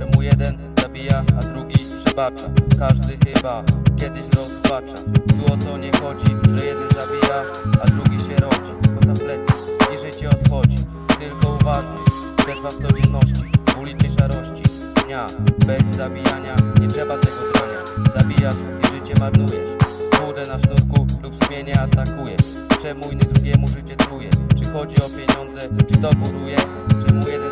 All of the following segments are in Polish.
Czemu jeden zabija, a drugi przebacza? Każdy chyba kiedyś rozpacza. Tu o to nie chodzi, że jeden zabija, a drugi się rodzi. Koza plecy i życie odchodzi. Tylko uważny, przetrwa w codzienności. W ulicznej szarości dnia. Bez zabijania nie trzeba tego brania. Zabijasz i życie marnujesz. Kurde na sznurku lub sumienie atakuje Czemu inny drugiemu życie truje? Czy chodzi o pieniądze, czy to góruje? Czemu jeden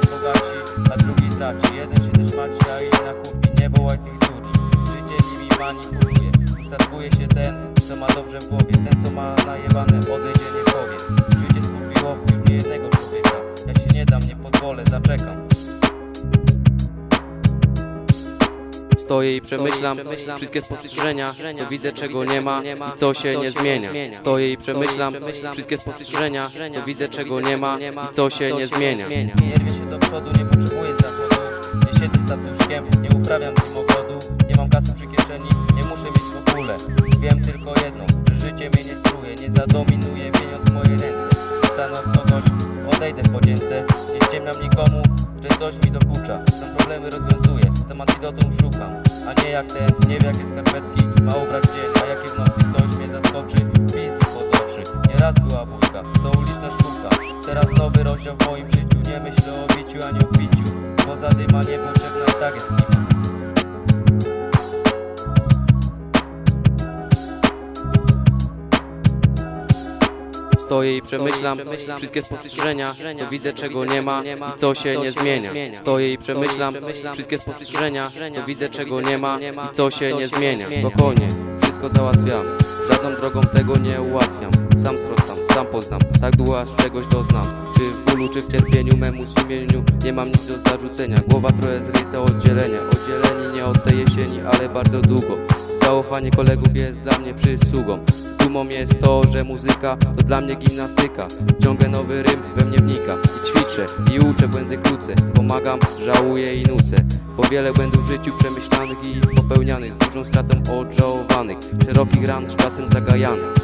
traci? Jeden się zeszmaci, a inny na kurwi Nie wołaj tych durni, życie nimi manipuluje. Ustatkuje się ten, co ma dobrze w głowie. Ten, co ma najebane, odejdzie, nie powie. Życie skurwiło już nie jednego człowieka. Ja się nie dam, nie pozwolę, zaczekam. Stoję i przemyślam wszystkie spostrzeżenia, co widzę czego nie ma i co się nie zmienia. Stoję i przemyślam wszystkie spostrzeżenia, co widzę czego nie ma i co się nie zmienia. Nie się do przodu, nie potrzebuję siedzę statuszkiem, nie uprawiam ogrodu. Nie mam kasy przy kieszeni, nie muszę mieć w ogóle. Wiem tylko jedno, życie mnie nie struje Nie zadominuje pieniądz moje ręce. Zostanę od kogoś, odejdę w podzięce. Nie ściemniam nikomu, że coś mi dokucza. Sam problemy rozwiązuję, sam antidotum szukam. A nie jak ten, nie wie jakie skarpetki ma ubrać dzień A jakie w nocy ktoś mnie zaskoczy, pizdy pod oczy Nieraz była bójka, to uliczna sztuka. Teraz nowy rozdział w moim życiu. Nie myślę o biciu ani o piciu Poza dyma niepotrzebna i tak jest klima Stoję i przemyślam wszystkie spostrzeżenia, co widzę czego nie ma i co się nie zmienia. Stoję i przemyślam wszystkie spostrzeżenia, co widzę czego nie ma i co się nie zmienia. Spokojnie, wszystko załatwiam, żadną drogą tego nie ułatwiam. Sam sprostam, sam poznam, tak długo aż czegoś doznam. Czy w bólu, czy w cierpieniu, memu sumieniu. Nie mam nic do zarzucenia, głowa trochę zryta oddzielenia Oddzieleni nie od tej jesieni, ale bardzo długo. Zaufanie kolegów jest dla mnie przysługą Dumą jest to, że muzyka to dla mnie gimnastyka. Ciągle nowy rym we mnie wnika I ćwiczę, i uczę, błędy krócę Pomagam, żałuję i nucę Bo wiele błędów w życiu przemyślanych i popełnianych Z dużą stratą odżałowanych. Szerokich ran z czasem zagajanych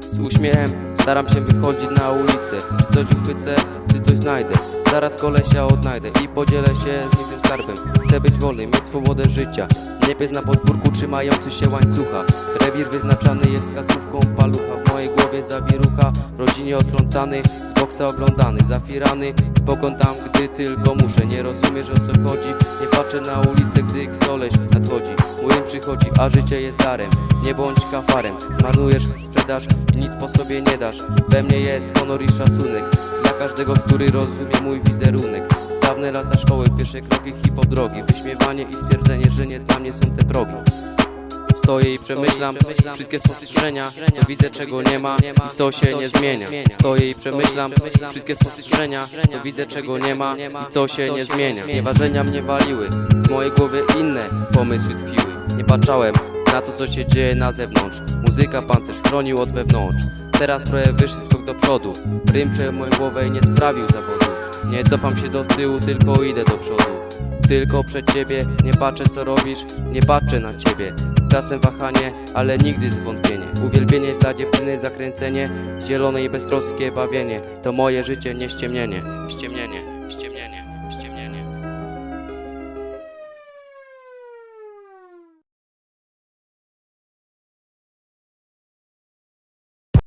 Z uśmiechem staram się wychodzić na ulicę Czy coś uchwycę, czy coś znajdę. Zaraz kolesia odnajdę i podzielę się z nim tym skarbem. Chcę być wolny, mieć swobodę życia. Nie pies na podwórku trzymający się łańcucha. Rewir wyznaczany jest wskazówką palucha. W mojej głowie zawierucha W rodzinie otrącany, z boksa oglądany Zafirany, spokąd tam gdy tylko muszę. Nie rozumiesz o co chodzi? Nie patrzę na ulicę, gdy ktoleś nadchodzi. Młyn przychodzi, a życie jest darem. Nie bądź kafarem. Zmarnujesz, sprzedasz i nic po sobie nie dasz. We mnie jest honor i szacunek. Dla każdego, który rozumie mój wizerunek. Dawne lata szkoły, pierwsze kroki hipodrogi Wyśmiewanie i stwierdzenie, że nie dla mnie są te progi Stoję i przemyślam wszystkie spostrzeżenia Co widzę czego nie ma i co się nie zmienia. Stoję i przemyślam wszystkie spostrzeżenia Co widzę czego nie ma i co się nie zmienia. Nieważenia mnie waliły W mojej głowie inne pomysły tkwiły. Nie patrzałem na to co się dzieje na zewnątrz. Muzyka pancerz chronił od wewnątrz. Teraz trochę wyższy skok do przodu. Rym przejął moją głowę i nie sprawił zawodu. Nie cofam się do tyłu, tylko idę do przodu. Tylko przed ciebie, nie patrzę co robisz, nie patrzę na ciebie Czasem wahanie, ale nigdy zwątpienie. Uwielbienie dla dziewczyny, zakręcenie Zielone i beztroskie bawienie. To moje życie, nie ściemnienie, ściemnienie